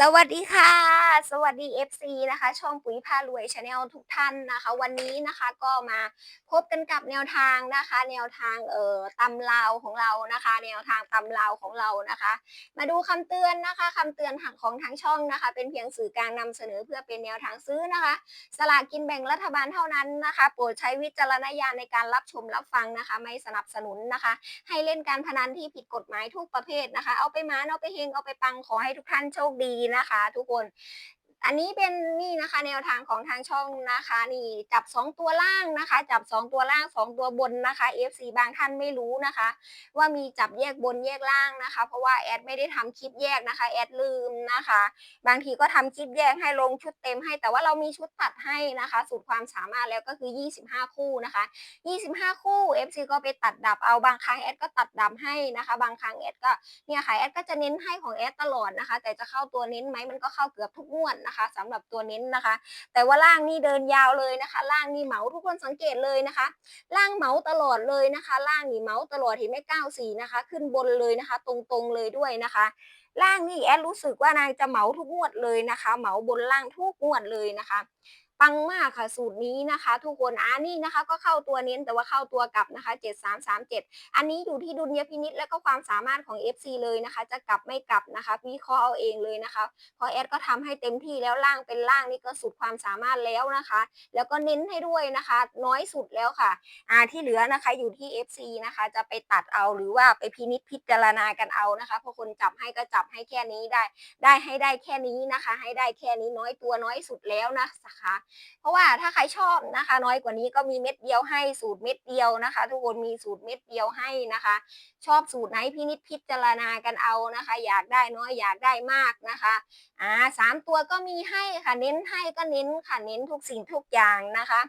สวัสดีค่ะ สวัสดี FC นะคะ ช่องปุ๋ยพารวยชาแนลทุกท่านนะคะ วันนี้นะคะก็มาพบกันกับแนวทางนะคะ แนวทางเอ่อตำลาวของเรานะคะ แนวทางตำลาวของเรานะคะ มาดูคำเตือนนะคะคำเตือนของทางช่องนะคะ เป็นเพียงสื่อกลารนำเสนอเพื่อเป็นแนวทางซื้อนะคะ สลากกินแบ่งรัฐบาลเท่านั้นนะคะ โปรดใช้วิจารณญาณในการรับชมรับฟังนะคะ ไม่สนับสนุนนะคะ ให้เล่นการพนันที่ผิดกฎหมายทุกประเภทนะคะ เอาไปมานเอาไปเฮงเอาไปปังขอให้ทุกท่านโชคดีนะคะ ทุกคน อันนี้เป็นนี่นะคะแนวทางของทางช่องนะคะ นี่จับ 2 ตัวล่างนะคะ จับ 2 ตัวล่าง 2 ตัวบนนะคะ FC บางท่านไม่รู้นะคะ ว่ามีจับแยกบนแยกล่างนะคะ เพราะว่าแอดไม่ได้ทำคลิปแยกนะคะแอดลืมนะคะ บางทีก็ทำคลิปแยกให้ลงชุดเต็มให้ แต่ว่าเรามีชุดตัดให้นะคะสุดความสามารถแล้วก็คือ 25 คู่นะคะ 25 คู่ FC ก็ไปตัดดับเอาบางครั้งแอดก็ตัดดับให้นะคะ บางครั้งแอดก็เนี่ยค่ะแอดก็จะเน้นให้ของแอดตลอดนะคะ แต่จะเข้าตัวเน้นไหมมันก็เข้าเกือบทุกงวดนะคะสำหรับตัวเน้นนะคะ แต่ว่าล่างนี่เดินยาวเลยนะคะ ล่างนี่เหมาทุกคนสังเกตเลยนะคะ ล่างเหมาตลอดเลยนะคะ ล่างนี่เหมาตลอดเห็นไหม94นะคะ ขึ้นบนเลยนะคะ ตรงๆเลยด้วยนะคะล่างนี่แอดรู้สึกว่านางจะเหมาทุกงวดเลยนะคะ เหมาบนล่างทุกงวดเลยนะคะ ปังมากค่ะสูตรนี้นะคะ ทุกคนอ่านี่นะคะ ก็เข้าตัวเน้นแต่ว่าเข้าตัวกลับนะคะ 7337 อันนี้อยู่ที่ดุลยพินิษและก็ความสามารถของ FC เลยนะคะ จะกลับไม่กลับนะคะวิเคราะห์เอาเองเลยนะคะเพราะแอดก็ทำให้เต็มที่แล้วล่างเป็นล่างนี่ก็สุดความสามารถแล้วนะคะ แล้วก็เน้นให้ด้วยนะคะ น้อยสุดแล้วค่ะอ่าที่เหลือนะคะอยู่ที่ FC นะคะจะไปตัดเอาหรือว่าไปพินิจพิจารณากันเอานะคะพราะคนจับให้ก็จับให้แค่นี้ได้ ได้ให้ได้แค่นี้นะคะ ให้ได้แค่นี้น้อยตัวน้อยสุดแล้วนะคะเพราะว่าถ้าใครชอบนะคะ น้อยกว่านี้ก็มีเม็ดเดียวให้สูตรเม็ดเดียวนะคะ ทุกคนมีสูตรเม็ดเดียวให้นะคะ ชอบสูตรไหนพินิจพิจารณากันเอานะคะ อยากได้น้อยอยากได้มากนะคะอ่าสามตัวก็มีให้ค่ะเน้นให้ก็เน้นค่ะเน้นทุกสิ่งทุกอย่างนะคะ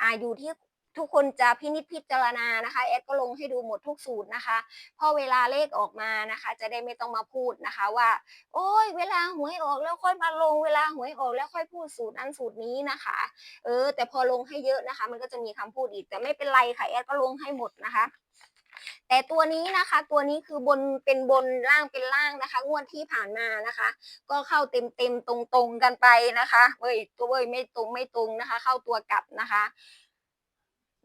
อ่าอยู่ที่ ทุกคนจะพินิจพิจารณานะคะแอดก็ลงให้ดูหมดทุกสูตรนะคะพอเวลาเลขออกมานะคะ จะได้ไม่ต้องมาพูดนะคะว่า โอ้ยเวลาหวยออกแล้วค่อยมาลงเวลาหวยออกแล้วค่อยพูดสูตรนั้นสูตรนี้นะคะ เออ แต่พอลงให้เยอะนะคะ มันก็จะมีคำพูดอีกแต่ไม่เป็นไรค่ะแอดก็ลงให้หมดนะคะแต่ตัวนี้นะคะตัวนี้คือบนเป็นบนล่างเป็นล่างนะคะ งวดที่ผ่านมานะคะ ก็เข้าเต็มเต็มตรงตรงกันไปนะคะเว้ยตัวเว้ยไม่ตรงไม่ตรงนะคะ เข้าตัวกลับนะคะ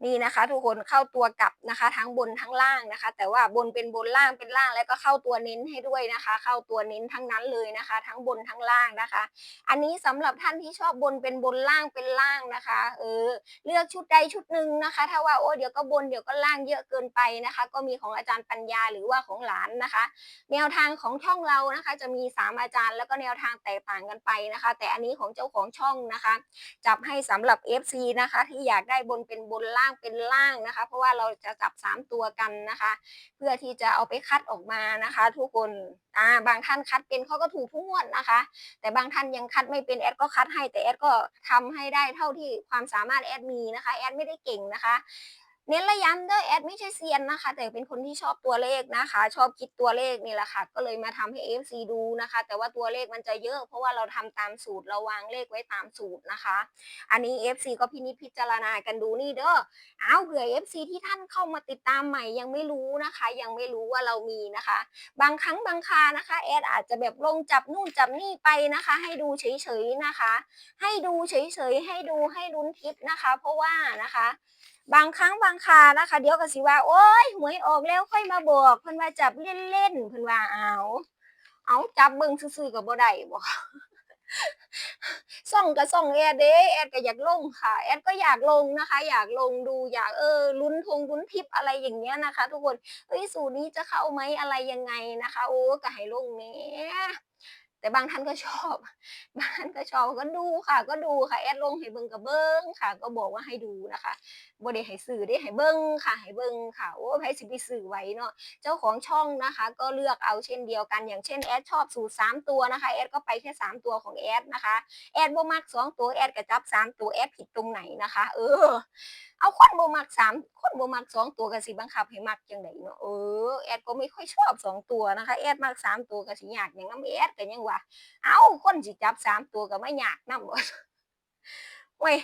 นี่นะคะ ทุกคนเข้าตัวกลับนะคะ ทั้งบนทั้งล่างนะคะ แต่ว่าบนเป็นบนล่างเป็นล่างแล้วก็เข้าตัวเน้นให้ด้วยนะคะ เข้าตัวเน้นทั้งนั้นเลยนะคะ ทั้งบนทั้งล่างนะคะ อันนี้สำหรับท่านที่ชอบบนเป็นบนล่างเป็นล่างนะคะ เออ เลือกชุดใดชุดหนึ่งนะคะ ถ้าว่าโอ้เดี๋ยวก็บนเดี๋ยวก็ล่างเยอะเกินไปนะคะ ก็มีของอาจารย์ปัญญาหรือว่าของหลานนะคะ แนวทางของช่องเรานะคะ จะมี 3 อาจารย์แล้วก็แนวทางแตกต่างกันไปนะคะ แต่อันนี้ของเจ้าของช่องนะคะ จับให้สำหรับ FC นะคะ ที่อยากได้บนเป็นบนล่างเป็นล่างนะคะ เพราะว่าเราจะจับ 3 ตัวกันนะคะ เพื่อที่จะเอาไปคัดออกมานะคะ ทุกคนอ่าบางท่านคัดเป็นเขาก็ถูกทุกงวดนะคะ แต่บางท่านยังคัดไม่เป็นแอดก็คัดให้แต่แอดก็ทำให้ได้เท่าที่ความสามารถแอดมีนะคะแอดไม่ได้เก่งนะคะ เน้นระย้ำเด้อแอดไม่ใช่เซียนนะคะ แต่เป็นคนที่ชอบตัวเลขนะคะ ชอบคิดตัวเลขนี่แหละค่ะ ก็เลยมาทำให้ FC ดูนะคะ แต่ว่าตัวเลขมันจะเยอะเพราะว่าเราทำตามสูตรเราวางเลขไว้ตามสูตรนะคะ อันนี้ FC ก็พินิจพิจารณากันดูนี่เด้อเอาเผื่อ FC ที่ท่านเข้ามาติดตามใหม่ยังไม่รู้นะคะ ยังไม่รู้ว่าเรามีนะคะ บางครั้งบางคานะคะแอดอาจจะแบบลงจับนู่นจับนี่ไปนะคะ ให้ดูเฉยๆนะคะ ให้ดูเฉยๆให้ดูให้ลุ้นทิปนะคะ เพราะว่านะคะ บางครั้งบางคานะคะ เดี๋ยวก็สิว่าโอ้ยหวยออกแล้วค่อยมาบอกเพิ่นว่าจับเล่นๆเพิ่นว่าเอาเอาจับเบิ่งซื่อๆก็บ่ได้บ่ส่องก็ส่องแอดเด้แอดก็อยากลงค่ะ แอดก็อยากลงนะคะ อยากลงดูอยากเออลุ้นทงลุ้นทิปอะไรอย่างเงี้ยนะคะ ทุกคนเอ้ยสูตรนี้จะเข้าไหมอะไรยังไงนะคะ โอ้ก็ให้ลงแน่ แต่บางท่านก็ชอบ บางท่านก็ชอบก็ดูค่ะ ก็ดูค่ะแอดลงให้เบิ่งก็เบิ่งค่ะ ก็บอกว่าให้ดูนะคะบ่ได้ให้ซื้อได้ให้เบิ่งค่ะให้เบิ่งค่ะโอ้ไผสิไปซื้อไว้เนาะเจ้าของช่องนะคะ ก็เลือกเอาเช่นเดียวกัน อย่างเช่นแอดชอบสูตร3ตัวนะคะแอดก็ไปแค่3ตัวของแอดนะคะแอดบ่มัก2ตัวแอดก็จับ3ตัวแอดผิดตรงไหนนะคะ เออเอาคนบ่มัก3คนบ่มัก2ตัวก็สิบังคับให้มักจังไดเนาะเออแอดก็ไม่ค่อยชอบ2ตัวนะคะแอดมัก3ตัวก็สิยากหยังนำแอดก็ยังว่า เอาคนสิจับ3ตัวก็มายากนำบ่โอ้ย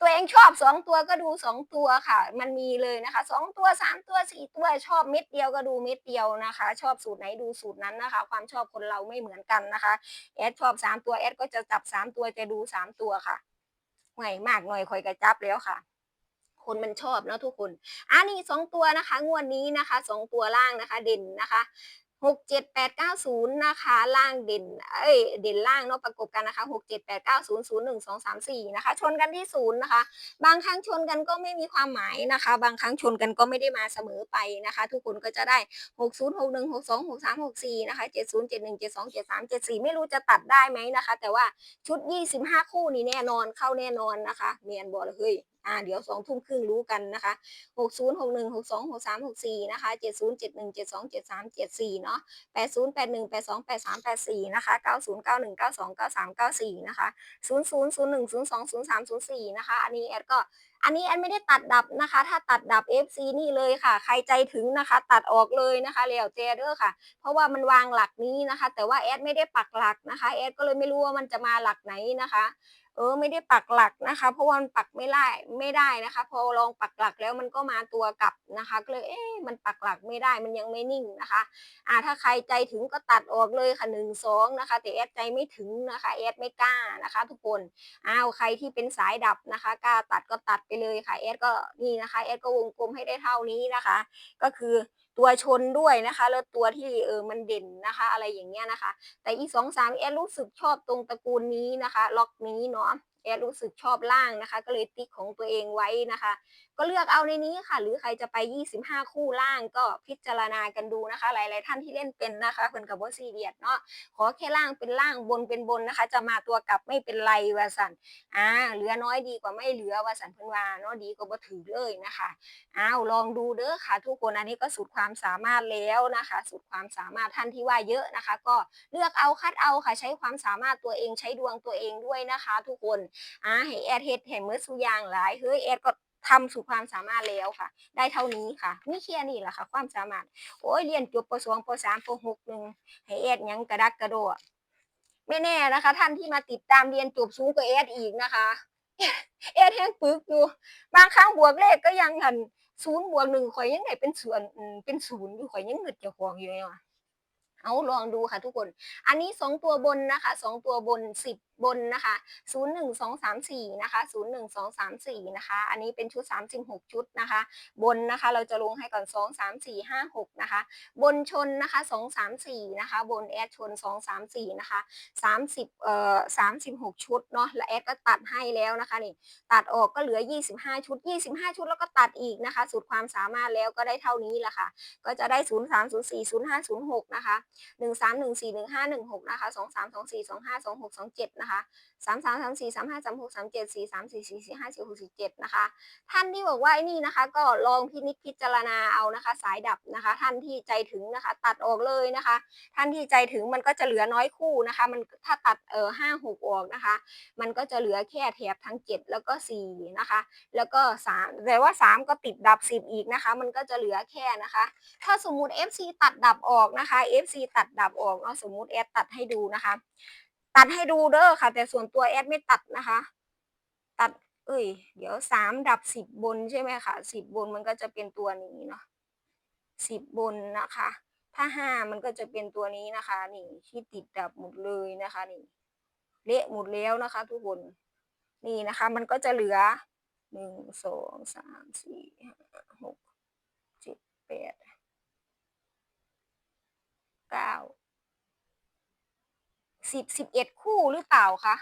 ตัวเองชอบสองตัวก็ดูสองตัวค่ะ มันมีเลยนะคะสองตัวสามตัวสี่ตัวชอบเม็ดเดียวก็ดูเม็ดเดียวนะคะ ชอบสูตรไหนดูสูตรนั้นนะคะ ความชอบคนเราไม่เหมือนกันนะคะแอดชอบสามตัวแอดก็จะจับสามตัวจะดูสามตัวค่ะหน่อยมากหน่อยคอยกระจับแล้วค่ะ คนมันชอบเนาะทุกคนอันนี้สองตัวนะคะงวดนี้นะคะสองตัวล่างนะคะเด่นนะคะหกเจ็ดแปดเก้าศูนย์นะคะล่างเด่นเอ้ยเด่นล่างเนาะประกบกันนะคะหกเจ็ดแปดเก้าศูนย์ศูนย์หนึ่งสองสามสี่นะคะชนกันที่ศูนย์นะคะ บางครั้งชนกันก็ไม่มีความหมายนะคะ บางครั้งชนกันก็ไม่ได้มาเสมอไปนะคะ ทุกคนก็จะได้หกศูนย์หกหนึ่งหกสองหกสามหกสี่นะคะเจ็ดศูนย์เจ็ดหนึ่งเจ็ดสองเจ็ดสามเจ็ดสี่ไม่รู้จะตัดได้ไหมนะคะ แต่ว่าชุดยี่สิบห้าคู่นี้แน่นอนเข้าแน่นอนนะคะเมียนบอกเลยเฮ้ย อ่าเดี๋ยวสองทุ่มครึ่งรู้กันนะคะหกศูนย์หกหนึ่งหกสองหกสามหกสี่นะคะเจ็ดศูนย์เจ็ดหนึ่งเจ็ดสองเจ็ดสามเจ็ดสี่เนาะแปดศูนย์แปดหนึ่งแปดสองแปดสามแปดสี่นะคะเก้าศูนย์เก้าหนึ่งเก้าสองเก้าสามเก้าสี่นะคะศูนย์ศูนย์ศูนย์หนึ่งศูนย์สองศูนย์สามศูนย์สี่นะคะ อันนี้แอดก็อันนี้แอดไม่ได้ตัดดับนะคะ ถ้าตัดดับ FC นี่เลยค่ะ ใครใจถึงนะคะ ตัดออกเลยนะคะแล้วแต่เด้อค่ะ เพราะว่ามันวางหลักนี้นะคะ แต่ว่าแอดไม่ได้ปักหลักนะคะแอดก็เลยไม่รู้ว่ามันจะมาหลักไหนนะคะ เออไม่ได้ปักหลักนะคะ เพราะว่ามันปักไม่ได้ไม่ได้นะคะ พอลองปักหลักแล้วมันก็มาตัวกลับนะคะก็เลยเอ๊ะมันปักหลักไม่ได้มันยังไม่นิ่งนะคะอ่าถ้าใครใจถึงก็ตัดออกเลยค่ะหนึ่งสองนะคะ แต่แอดใจไม่ถึงนะคะแอดไม่กล้านะคะ ทุกคนอ้าวใครที่เป็นสายดับนะคะกล้าตัดก็ตัดไปเลยค่ะแอดก็นี่นะคะแอดก็วงกลมให้ได้เท่านี้นะคะ ก็คือ ตัวชนด้วยนะคะ แล้วตัวที่เออมันเด่นนะคะ อะไรอย่างเงี้ยนะคะ แต่อีสองสามแอดรู้สึกชอบตรงตระกูลนี้นะคะ ล็อกนี้เนาะแอดรู้สึกชอบล่างนะคะ ก็เลยติ๊กของตัวเองไว้นะคะก็เลือกเอาในนี้ค่ะ หรือใครจะไป 25 คู่ล่างก็พิจารณากันดูนะคะ หลาย ๆ ท่านที่เล่นเป็นนะคะคนกับว่าซีเรียสเนาะขอแค่ล่างเป็นล่างบนเป็นบนนะคะ จะมาตัวกลับไม่เป็นไรวาสันอ่าเหลือน้อยดีกว่าไม่เหลือวาสันเพิ่นว่าเนาะดีกว่าบ่ถือเลยนะคะอ้าวลองดูเด้อค่ะ ทุกคนอันนี้ก็สุดความสามารถแล้วนะคะ สุดความสามารถท่านที่ว่าเยอะนะคะ ก็เลือกเอาคัดเอาค่ะใช้ความสามารถตัวเองใช้ดวงตัวเองด้วยนะคะ ทุกคนอ่าให้แอดเฮ็ดให้เมื่อสุยางหลายเฮ้ยแอดก็ ทำสุดความสามารถแล้วค่ะ ได้เท่านี้ค่ะมีแค่นี้แหละค่ะ ความสามารถโอ้ยเรียนจบปสองปสามปหกหนึ่งให้แอดยังกระดักกระโดดไม่แน่นะคะ ท่านที่มาติดตามเรียนจบสูงกว่าแอดอีกนะคะแอดแห้งปึกอยู่ บางครั้งบวกเลขก็ยังหันศูนย์บวกหนึ่งข่อยยังไงเป็นส่วนเป็นศูนย์อยู่ข่อยยังเงึดเจ้าของอยู่เลยว่ะเอาลองดูค่ะทุกคน อันนี้สองตัวบนนะคะสองตัวบนสิบบนนะคะศูนย์หนึ่งสองสามสี่นะคะศูนย์หนึ่งสองสามสี่นะคะ อันนี้เป็นชุดสามสิบหกชุดนะคะ บนนะคะเราจะลงให้ก่อนสองสามสี่ห้าหกนะคะ บนชนนะคะสองสามสี่นะคะ บนแอดชนสองสามสี่นะคะสามสิบเอ่อสามสิบหกชุดเนาะ และแอดก็ตัดให้แล้วนะคะนี่ ตัดออกก็เหลือ 25 ชุด 25 ชุดแล้วก็ตัดอีกนะคะ สุดความสามารถแล้วก็ได้เท่านี้ละค่ะ ก็จะได้ 0 3 0 4 0 5 0 6 นะคะ 1 3 1 4 1 5 1 6 นะคะ 2 3 2 4 2 5 2 6 2 7นะคะ3 3 3 4 3 5 3 6 3 7 4 3 4 4 4 5 4 6 4 7นะคะ ท่านที่บอกว่าไอ้นี่นะคะ ก็ลองพินิจพิจารณาเอานะคะ สายดับนะคะ ท่านที่ใจถึงนะคะ ตัดออกเลยนะคะ ท่านที่ใจถึงมันก็จะเหลือน้อยคู่นะคะ มันถ้าตัดเออห้าหกออกนะคะ มันก็จะเหลือแค่แถบทั้ง7แล้วก็4นะคะ แล้วก็3แต่ว่า3ก็ติดดับ10อีกนะคะ มันก็จะเหลือแค่นะคะ ถ้าสมมุติ FC ตัดดับออกนะคะ FC ตัดดับออกเนาะสมมุติแอดตัดให้ดูนะคะ ตัดให้ดูเด้อค่ะ แต่ส่วนตัวแอดไม่ตัดนะคะ ตัด เอ้ย เดี๋ยว3ดับ10บบนใช่ไหมคะ10บบนมันก็จะเป็นตัวนี้เนาะ10บบนนะคะ ถ้า5มันก็จะเป็นตัวนี้นะคะ นี่ที่ติดดับหมดเลยนะคะ นี่เละหมดแล้วนะคะ ทุกคนนี่นะคะ มันก็จะเหลือหนึ่งสองสามสี่ห้าหกเจ็ดแปดเก้า สิบสิบเอ็ดคู่หรือเปล่าคะ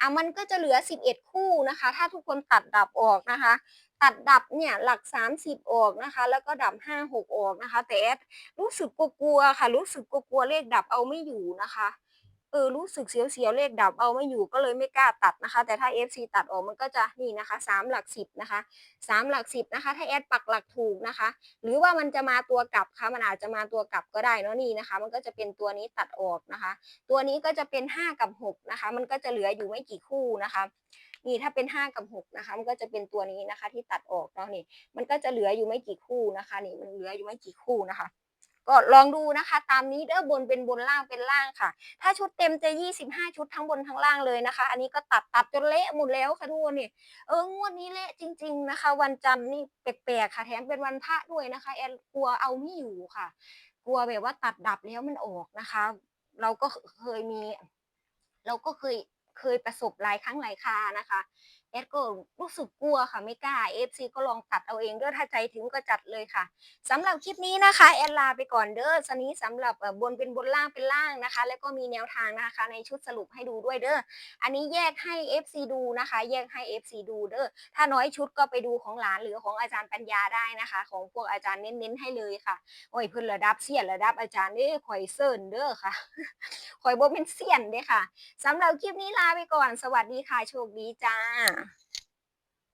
อะมันก็จะเหลือสิบเอ็ดคู่นะคะ ถ้าทุกคนตัดดับออกนะคะ ตัดดับเนี่ยหลักสามสิบออกนะคะ แล้วก็ดับห้าหกออกนะคะ แต่แอดรู้สึกกลัวๆค่ะ รู้สึกกลัวๆเลขดับเอาไม่อยู่นะคะ เออรู้สึกเสียวๆเลขดับเอาไม่อยู่ก็เลยไม่กล้าตัดนะคะ แต่ถ้า FC ตัดออกมันก็จะนี่นะคะสามหลักสิบนะคะสามหลักสิบนะคะ ถ้าแอดปักหลักถูกนะคะ หรือว่ามันจะมาตัวกลับคะมันอาจจะมาตัวกลับก็ได้เนาะนี่นะคะ มันก็จะเป็นตัวนี้ตัดออกนะคะ ตัวนี้ก็จะเป็นห้ากับหกนะคะ มันก็จะเหลืออยู่ไม่กี่คู่นะคะนี่ถ้าเป็นห้ากับหกนะคะ มันก็จะเป็นตัวนี้นะคะ ที่ตัดออกเนาะนี่มันก็จะเหลืออยู่ไม่กี่คู่นะคะนี่มันเหลืออยู่ไม่กี่คู่นะคะ ก็ลองดูนะคะตามนี้เด้อบนเป็นบนล่างเป็นล่างค่ะ ถ้าชุดเต็มจะ 25 ชุดทั้งบนทั้งล่างเลยนะคะ อันนี้ก็ตัดตัดจนเละหมดแล้วค่ะทุกคนนี่เอองวดนี้เละจริง ๆนะคะ วันจันทร์นี่แปลกๆค่ะแถมเป็นวันพระด้วยนะคะแอนกลัวเอาไม่อยู่ค่ะ กลัวแบบว่าตัดดับแล้วมันออกนะคะ เราก็เคยมี เราก็เคยเคยประสบหลายครั้งหลายครานะคะ แอดก็รู้สึกกลัวค่ะไม่กล้า FC ก็ลองตัดเอาเองเด้อถ้าใจถึงก็จัดเลยค่ะสำหรับคลิปนี้นะคะแอดลาไปก่อนเด้อสนี้สำหรับบนเป็นบนล่างเป็นล่างนะคะ แล้วก็มีแนวทางนะคะ ในชุดสรุปให้ดูด้วยเด้ออันนี้แยกให้ FC ดูนะคะ แยกให้ FC ดูเด้อถ้าน้อยชุดก็ไปดูของหลานหรือของอาจารย์ปัญญาได้นะคะ ของพวกอาจารย์เน้นๆให้เลยค่ะโอ้ยเพิ่นระดับเสียนระดับอาจารย์เด้ข่อยเซิร์นเด้อค่ะข่อยบ่เป็นเสียนเด้อค่ะสำหรับคลิปนี้ลาไปก่อน สวัสดีค่ะโชคดีจ้า